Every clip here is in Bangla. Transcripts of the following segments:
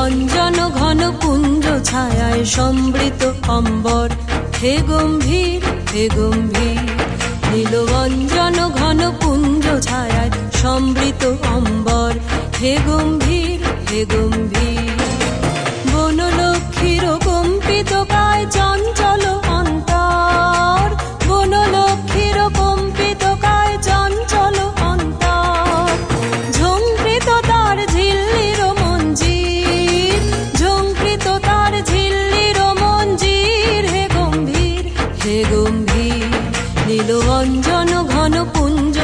নীলবঞ্জন ঘন কুঞ্জ ছায়ায় সমৃত অম্বর। হে গম্ভীর হে গম্ভীর নীল গঞ্জন ঘন কুঞ্জ ছায়ায় সমৃত অম্বর। হে গম্ভীর হে গম্ভীর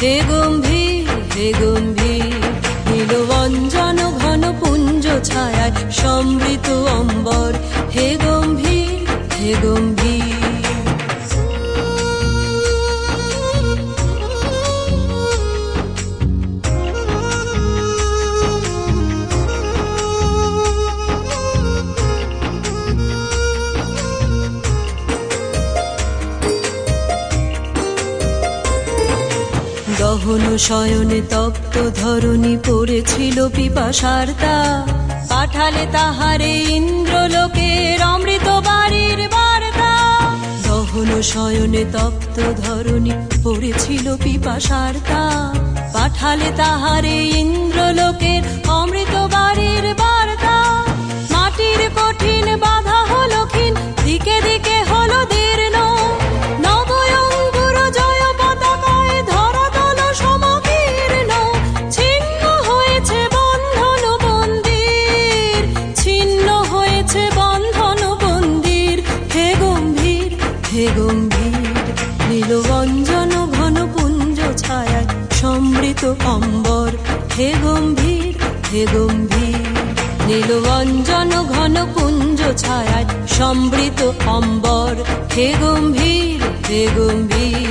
হে গম্ভীর হে গম্ভীর নীলবঞ্জন ঘন পুঞ্জ ছায়ায় সমৃত গহন শয়নে তপ্ত ধরণী পড়েছিল পিপাসার্তা পাঠালে তাহারে ইন্দ্রলোকের অমৃত বাড়ির বার্তা। দহন শয়নে তপ্ত ধরণী পড়েছিল পিপাসার্তা পাঠালে তাহারে ইন্দ্রলোকের নীলবঞ্জন ঘন পুঞ্জ ছায় সমৃত অম্বর। হে গম্ভীর হে গম্ভীর নীলবঞ্জন ঘন পুঞ্জ ছায় সমৃত অম্বর। হে গম্ভীর হে গম্ভীর